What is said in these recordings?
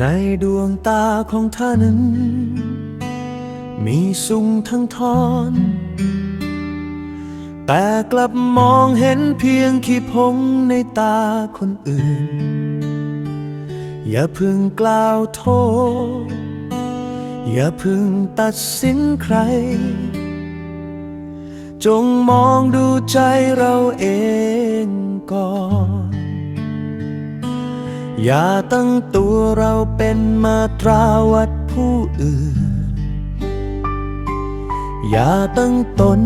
ในดวงตาของท่านมีสุงทั้งทอน แต่กลับมองเห็นเพียงขี้พงในตาคนอื่น อย่าพึงกล่าวโทษ อย่าพึงตัดสินใคร จงมองดูใจเราเองก่อน อย่าตั้งตัวเราเป็นมาตราวัดผู้อื่น อย่าตั้งตน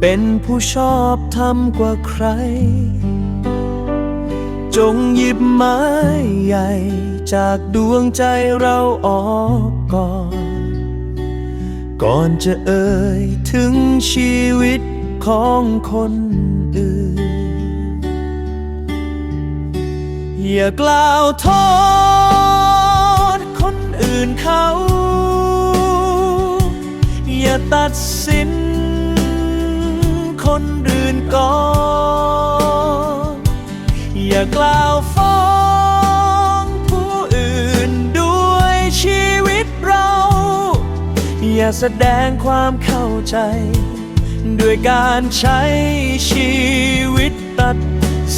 เป็นผู้ชอบทำกว่าใคร จงหยิบไม้ใหญ่จากดวงใจเราออกก่อน ก่อนจะเอ่ยถึงชีวิตของคนอื่น อย่ากล่าวโทษคนอื่นเขา อย่าตัดสิน คนอื่นก่อน อย่ากล่าวฟ้องผู้อื่นด้วยชีวิตเรา อย่าแสดงความเข้าใจ ด้วยการใช้ชีวิตตัด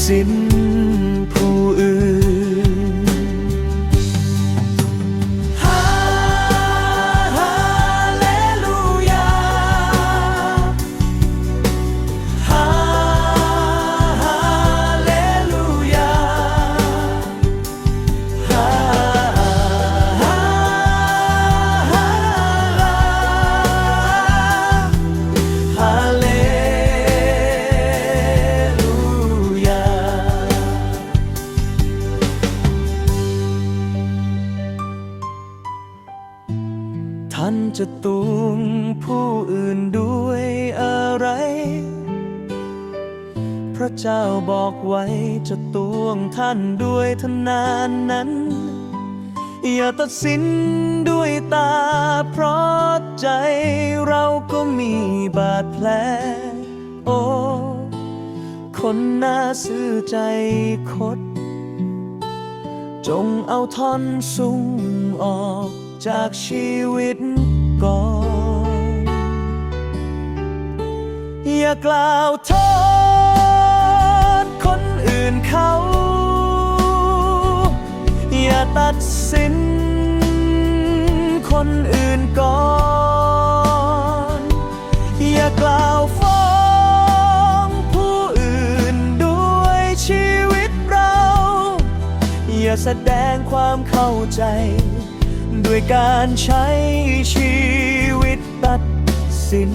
สิน ท่านจะตูงผู้อื่นด้วยอะไร พระเจ้าบอกไว้จะตวงท่านด้วยทนานนั้น อย่าตัดสินด้วยตา เพราะใจเราก็มีบาดแผล โอ้ คนน่าซื่อใจคด จงเอาท่อนสูงออก จากชีวิตก่อน อย่ากล่าวโทษคนอื่นเขา อย่าตัดสินคนอื่นก่อน อย่ากล่าวฟ้องผู้อื่นด้วยชีวิตเรา อย่าแสดงความเข้าใจ ด้วยการใช้ชีวิตตัดสิน